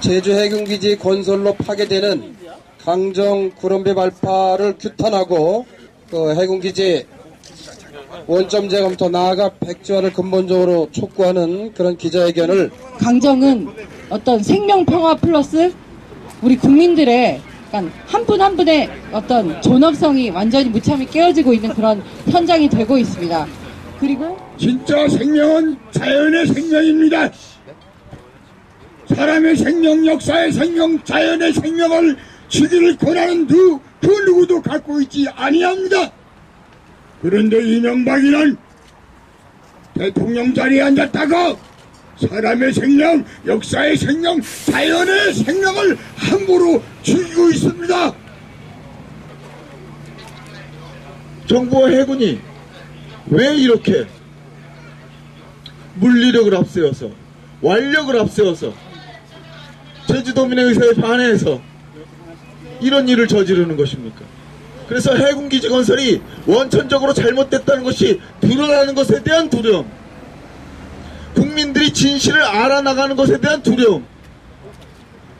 제주 해군기지 건설로 파괴되는 강정 구럼배 발파를 규탄하고 그 해군기지 원점 재검토 나아가 백지화를 근본적으로 촉구하는 그런 기자회견을 강정은 어떤 생명 평화 플러스 우리 국민들의 약간 한분한 분의 어떤 존엄성이 완전히 무참히 깨어지고 있는 그런 현장이 되고 있습니다. 그리고 진짜 생명은 자연의 생명입니다. 사람의 생명, 역사의 생명, 자연의 생명을 지킬 권한은 누, 그 누구도 갖고 있지 아니합니다. 그런데 이명박이는 대통령 자리에 앉았다가 사람의 생명, 역사의 생명, 자연의 생명을 함부로 죽이고 있습니다. 정부와 해군이 왜 이렇게 물리력을 앞세워서 완력을 앞세워서 제주도민의 의사에 반해서 이런 일을 저지르는 것입니까? 그래서 해군기지 건설이 원천적으로 잘못됐다는 것이 드러나는 것에 대한 두려움 국민들이 진실을 알아나가는 것에 대한 두려움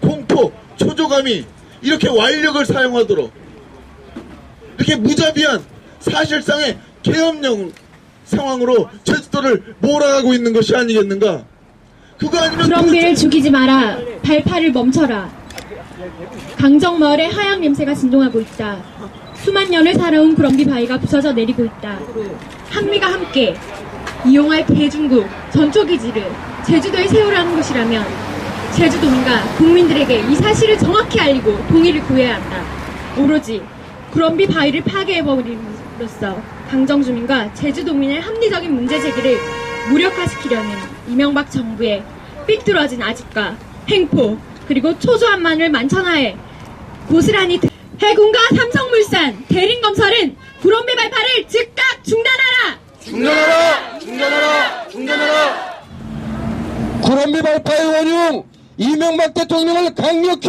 공포, 초조감이 이렇게 완력을 사용하도록 이렇게 무자비한 사실상의 계엄령 상황으로 제주도를 몰아가고 있는 것이 아니겠는가? 그거 아니면 구렁비를 죽이지 마라. 발파를 멈춰라. 강정마을의 하양 냄새가 진동하고 있다. 수만 년을 살아온 구렁비 바위가 부서져 내리고 있다. 한미가 함께 이용할 대중국 전초기지를 제주도에 세우라는 것이라면 제주도민과 국민들에게 이 사실을 정확히 알리고 동의를 구해야 한다. 오로지 구렁비 바위를 파괴해버림으로써 강정 주민과 제주도민의 합리적인 문제 제기를 무력화시키려는 이명박 정부의 삐뚤어진 아집과 행포 그리고 초조함만을 만천하에 고스란히 드- 해군과 삼성물산 대림검설은 구렁비 발파를 즉각 중단하라! 중단하라! 중단하라! 중단하라! 구럼비 발파의 원흉 이명박 대통령을 강력히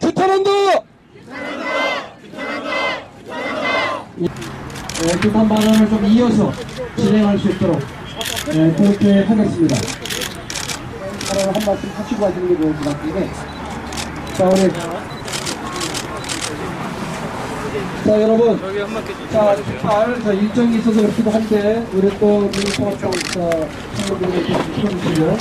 규탄한다! 네, 기본 발언을 좀 이어서 진행할 수 있도록 네, 그렇게 하겠습니다. 한 말씀 하시고 하시는 게 좋을 것 같은데. 자 우리. 자 여러분. 자, 잘, 자 일정이 있어서 그렇기도 한데 우리 또 민주통합당 자, 친구들이 좀 풀어주시고